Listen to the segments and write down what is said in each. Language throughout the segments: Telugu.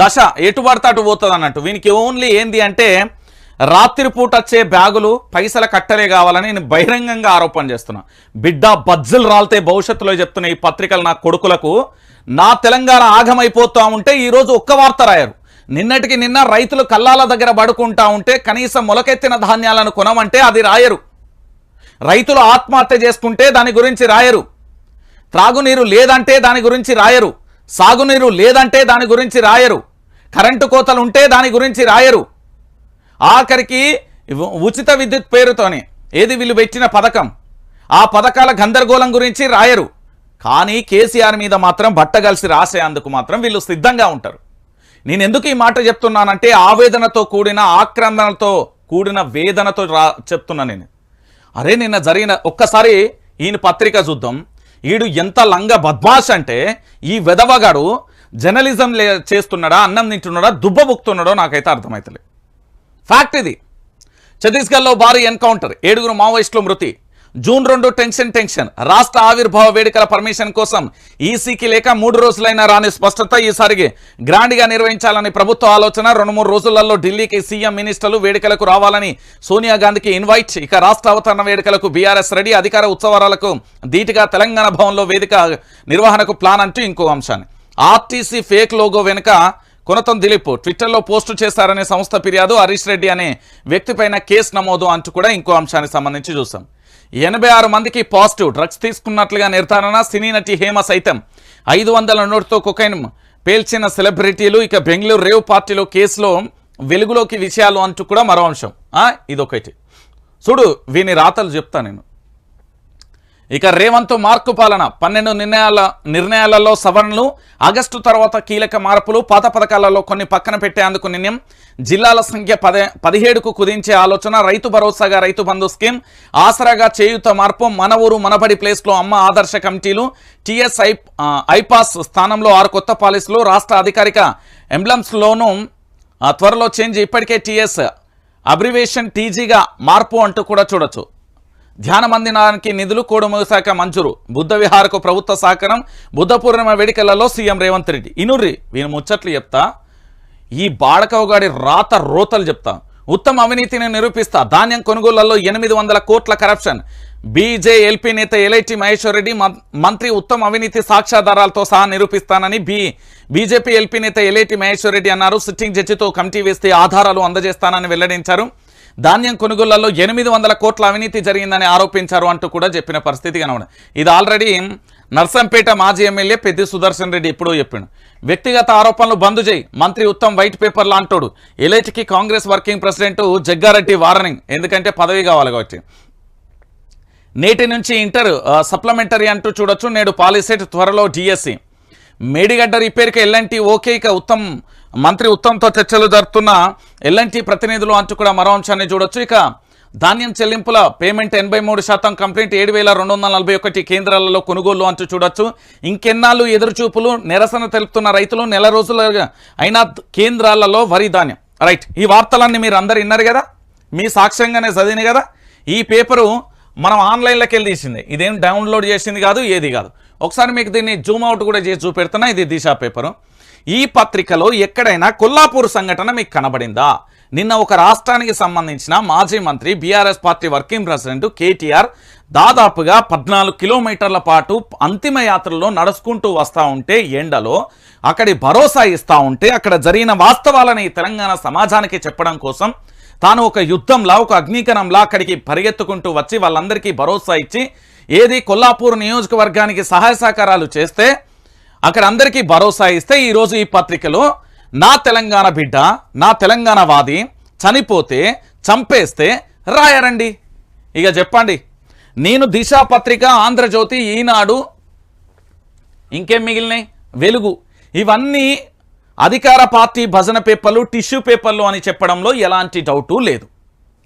దశ ఎటు పడితే అటు పోతుంది అన్నట్టు. వీనికి ఓన్లీ ఏంది అంటే రాత్రిపూట వచ్చే బ్యాగులు పైసల కట్టలే కావాలని నేను బహిరంగంగా ఆరోపణ చేస్తున్నా. బిడ్డ బజ్జులు రాలితే భవిష్యత్తులో చెప్తున్న ఈ పత్రికలు నా కొడుకులకు నా తెలంగాణ ఆగమైపోతా ఉంటే ఈరోజు ఒక్క వార్త రాయరు. నిన్నటికి నిన్న రైతులు కల్లాల దగ్గర పడుకుంటా ఉంటే కనీసం మొలకెత్తిన ధాన్యాలను కొనమంటే అది రాయరు. రైతులు ఆత్మహత్య చేసుకుంటే దాని గురించి రాయరు. త్రాగునీరు లేదంటే దాని గురించి రాయరు. సాగునీరు లేదంటే దాని గురించి రాయరు. కరెంటు కోతలు ఉంటే దాని గురించి రాయరు. ఆఖరికి ఉ- ఉచిత విద్యుత్ పేరుతోనే ఏది వీళ్ళు పెట్టిన పథకం ఆ పథకాల గందరగోళం గురించి రాయరు. కానీ కేసీఆర్ మీద మాత్రం బట్టగలిసి రాసేందుకు మాత్రం వీళ్ళు సిద్ధంగా ఉంటారు. నేను ఎందుకు ఈ మాట చెప్తున్నానంటే ఆవేదనతో కూడిన ఆక్రందనతో కూడిన వేదనతో రా చెప్తున్నా నేను. అరే నిన్న జరిగిన ఒక్కసారి ఈయన పత్రిక చూద్దాం. ఈడు ఎంత లంగ బద్మాష్ అంటే ఈ వెదవగాడు జర్నలిజం లే చేస్తున్నాడా అన్నం తింటున్నాడా దుబ్బబుక్తున్నాడో నాకైతే అర్థమవుతలేదు ఫ్యాక్ట్ ఇది. ఛత్తీస్గఢ్లో భారీ ఎన్కౌంటర్. ఏడుగురు మావోయిస్టులు మృతి. జూన్ రెండు టెన్షన్ టెన్షన్. రాష్ట్ర ఆవిర్భావ వేడుకల పర్మిషన్ కోసం ఈసీకి లేక మూడు రోజులైనా రాని స్పష్టత ఈసారికి గ్రాండ్గా నిర్వహించాలని ప్రభుత్వ ఆలోచన. రెండు మూడు రోజులలో ఢిల్లీకి సీఎం మినిస్టర్లు వేడుకలకు రావాలని సోనియా గాంధీకి ఇన్వైట్. ఇక రాష్ట్ర అవతరణ వేడుకలకు బీఆర్ఎస్ రెడీ. అధికార ఉత్సవాలకు ధీటుగా తెలంగాణ భవన్లో వేదిక నిర్వహణకు ప్లాన్ అంటూ ఇంకో అంశాన్ని. ఆర్టీసీ ఫేక్ లోగో వెనుక కొనతం దిలీప్. ట్విట్టర్లో పోస్టు చేశారనే సంస్థ ఫిర్యాదు. హరీష్ రెడ్డి అనే వ్యక్తిపైన కేసు నమోదు అంటూ కూడా ఇంకో అంశానికి సంబంధించి చూసాం ఎనభై ఆరు మందికి పాజిటివ్ డ్రగ్స్ తీసుకున్నట్లుగా నిర్ధారణ సినీ నటి హేమ సైతం. ఐదు వందల నోటుతో కుకైన్ పేల్చిన సెలబ్రిటీలు ఇక బెంగళూరు రేవ్ పార్టీలో కేసులో వెలుగులోకి విషయాలు అంటూ కూడా మరో అంశం. ఆ, ఇదొకటి. చూడు వీని రాతలు చెప్తా నేను. ఇక రేవంత్ మార్కు పాలన. పన్నెండు నిర్ణయాల నిర్ణయాలలో సవరణలు ఆగస్టు తర్వాత కీలక మార్పులు పాత పథకాలలో కొన్ని పక్కన పెట్టేందుకు నిర్ణయం. జిల్లాల సంఖ్య పదే పదిహేడుకు కుదించే ఆలోచన రైతు భరోసాగా రైతు బంధు స్కీమ్ ఆసరాగా చేయుత మార్పు మన ఊరు మనబడి ప్లేస్లో అమ్మ ఆదర్శ కమిటీలు టీఎస్ ఐ ఐపాస్ స్థానంలో ఆరు కొత్త పాలసీలు రాష్ట్ర అధికారిక ఎంబ్లమ్స్లోనూ ఆ, త్వరలో చేంజ్ ఇప్పటికే టీఎస్. అబ్రివేషన్ టీజీగా మార్పు అంటూ కూడా చూడొచ్చు. ధ్యాన మందిరానికి నిధులు కోడుమూరు శాఖ మంజూరు. బుద్ధ విహారకు ప్రభుత్వ సహకారం బుద్ధ పూర్ణిమ వేడుకలలో సీఎం రేవంత్ రెడ్డి. ఇనుర్రి వీని ముచ్చట్లు చెప్తా. ఈ బాడకవగాడి రాత రోతలు చెప్తా. ఉత్తమ అవినీతిని నిరూపిస్తా. ధాన్యం కొనుగోళ్ళలో ఎనిమిది వందల కోట్ల కరప్షన్. బీజే ఎల్పీ నేత ఎల్ఐటి మహేశ్వర్ రెడ్డి మం- మంత్రి ఉత్తమ అవినీతి సాక్ష్యాధారాలతో సహా నిరూపిస్తానని బి బీజేపీ ఎల్పీ నేత ఎల్ఐటి మహేశ్వర్ రెడ్డి అన్నారు. సిట్టింగ్ జడ్జితో కమిటీ వేస్తే ఆధారాలు అందజేస్తానని వెల్లడించారు. ధాన్యం కొనుగోళ్ళలో ఎనిమిది వందల కోట్ల అవినీతి జరిగిందని ఆరోపించారు అంటూ కూడా చెప్పిన పరిస్థితి కనబడింది. ఇది ఆల్రెడీ నర్సంపేట మాజీ ఎమ్మెల్యే పెద్ది సుదర్శన్ రెడ్డి ఎప్పుడో చెప్పాడు. వ్యక్తిగత ఆరోపణలు బంద్ చేయి మంత్రి ఉత్తమ్ వైట్ పేపర్లు అంటాడు. ఎలైట్కి Congress working president Jaggareddy warning ఎందుకంటే పదవి కావాలి కాబట్టి. నేటి నుంచి ఇంటర్ సప్లిమెంటరీ అంటూ చూడొచ్చు. నేడు పాలిసెట్ త్వరలో డిఎస్సి. మేడిగడ్డ రిపేర్కి ఎల్ఎన్టీ ఓకే ఇక ఉత్తమ్ మంత్రి ఉత్తమ్తో చర్చలు జరుపుతున్న ఎల్ఎన్టీ ప్రతినిధులు అంటూ కూడా మరో అంశాన్ని చూడొచ్చు. ఇక ధాన్యం చెల్లింపుల పేమెంట్ ఎనభై మూడు శాతం కంప్లీట్ ఏడు వేల రెండు వందల నలభై ఒకటి కేంద్రాలలో కొనుగోలు అంటూ చూడొచ్చు. ఇంకెన్నాళ్ళు ఎదురుచూపులు నిరసన తెలుపుతున్న రైతులు నెల రోజులుగా అయినా కేంద్రాలలో వరి ధాన్యం. రైట్ ఈ వార్తలన్నీ మీరు అందరు విన్నారు కదా? మీ సాక్ష్యంగానే చదివిన కదా? ఈ పేపరు మనం ఆన్లైన్లోకి వెళ్ళి తీసింది. ఇదేం డౌన్లోడ్ చేసింది కాదు ఏది కాదు. ఒకసారి మీకు దీన్ని జూమ్ అవుట్ కూడా చేసి చూపెడుతున్నా. ఇది దిశా పేపరు. ఈ పత్రికలో ఎక్కడైనా కొల్లాపూర్ సంఘటన మీకు కనబడిందా? నిన్న ఒక రాష్ట్రానికి సంబంధించిన మాజీ మంత్రి BRS party working president KTR దాదాపుగా పద్నాలుగు కిలోమీటర్ల పాటు అంతిమ యాత్రలో నడుచుకుంటూ వస్తూ ఉంటే ఎండలో అక్కడి భరోసా ఇస్తూ ఉంటే అక్కడ జరిగిన వాస్తవాలని తెలంగాణ సమాజానికి చెప్పడం కోసం తాను ఒక యుద్ధంలా ఒక అగ్నికరంలా అక్కడికి పరిగెత్తుకుంటూ వచ్చి వాళ్ళందరికీ భరోసా ఇచ్చి ఏది కొల్లాపూర్ నియోజకవర్గానికి సహాయ సహకారాలు చేస్తే అక్కడ అందరికీ భరోసా ఇస్తే ఈరోజు ఈ పత్రికలో నా తెలంగాణ బిడ్డ నా తెలంగాణ వాది చనిపోతే చంపేస్తే రాయరండి. ఇక చెప్పండి నేను దిశా పత్రిక ఆంధ్రజ్యోతి ఈనాడు ఇంకేం మిగిలినాయి? వెలుగు. ఇవన్నీ అధికార పార్టీ భజన పేపర్లు టిష్యూ పేపర్లు అని చెప్పడంలో ఎలాంటి డౌటు లేదు.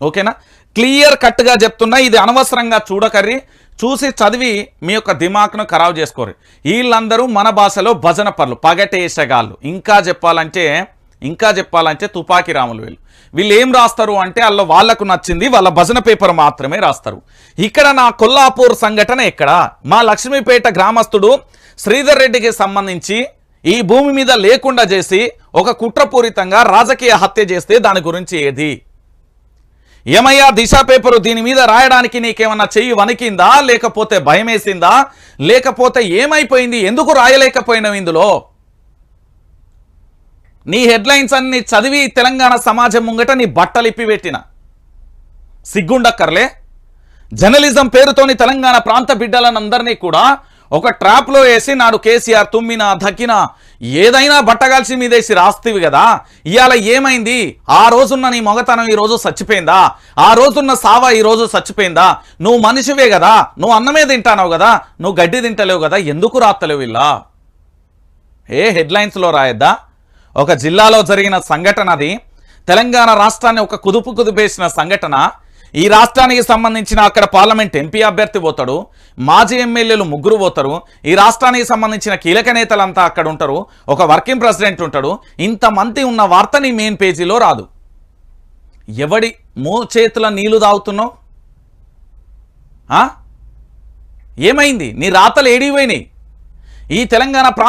ఓకేనా? క్లియర్ కట్గా చెప్తున్నా ఇది అనవసరంగా చూడకర్రి. చూసి చదివి మీ యొక్క దిమాక్ను ఖరాబ్ చేసుకోరు. వీళ్ళందరూ మన భాషలో భజన పనులు పగటేసగాళ్ళు ఇంకా చెప్పాలంటే ఇంకా చెప్పాలంటే తుపాకీ రాములు వీళ్ళు. వీళ్ళు ఏం రాస్తారు అంటే వాళ్ళ వాళ్ళకు నచ్చింది వాళ్ళ భజన పేపర్ మాత్రమే రాస్తారు. ఇక్కడ నా కొల్లాపూర్ సంఘటన ఎక్కడ? మా లక్ష్మీపేట గ్రామస్తుడు శ్రీధర్ రెడ్డికి సంబంధించి ఈ భూమి మీద లేకుండా చేసి ఒక కుట్రపూరితంగా రాజకీయ హత్య చేస్తే దాని గురించి ఏది? ఏమయ్యా దిశ పేపరు దీని మీద రాయడానికి నీకేమన్నా చెయ్యి వణికిందా? లేకపోతే భయమేసిందా? లేకపోతే ఏమైపోయింది? ఎందుకు రాయలేకపోయినావు ఇందులో? నీ హెడ్లైన్స్ అన్ని చదివి తెలంగాణ సమాజం ముంగట నీ బట్టలిప్పి పెట్టిన. సిగ్గుండక్కర్లే. జర్నలిజం పేరుతోని తెలంగాణ ప్రాంత బిడ్డలనందరినీ కూడా ఒక ట్రాప్లో వేసి నాడు కేసీఆర్ తుమ్మిన దక్కినా ఏదైనా బట్టగాల్సి మీదేసి రాస్తివి కదా. ఇవాళ ఏమైంది? ఆ రోజున్న నీ మొగతనం ఈరోజు చచ్చిపోయిందా ఆ రోజున్న సావా ఈరోజు చచ్చిపోయిందా నువ్వు మనిషివే కదా. నువ్వు అన్నమే తింటానావు కదా. నువ్వు గడ్డి తింటలేవు కదా. ఎందుకు రాత్తలేవు ఇలా? ఏ హెడ్లైన్స్లో రాయద్దా? ఒక జిల్లాలో జరిగిన సంఘటన అది తెలంగాణ రాష్ట్రాన్ని ఒక కుదుపు కుదిపేసిన సంఘటన. ఈ రాష్ట్రానికి సంబంధించిన అక్కడ పార్లమెంట్ ఎంపీ అభ్యర్థి పోతాడు మాజీ ఎమ్మెల్యేలు ముగ్గురు పోతారు ఈ రాష్ట్రానికి సంబంధించిన కీలక నేతలంతా అక్కడ ఉంటారు ఒక వర్కింగ్ ప్రెసిడెంట్ ఉంటాడు ఇంతమంది ఉన్న వార్త నీ మెయిన్ పేజీలో రాదు. ఎవడి మూ చేతుల నీళ్ళు తాగుతున్నావు? ఆ? ఏమైంది? నీ రాతలు ఏడిపోయినాయి ఈ తెలంగాణ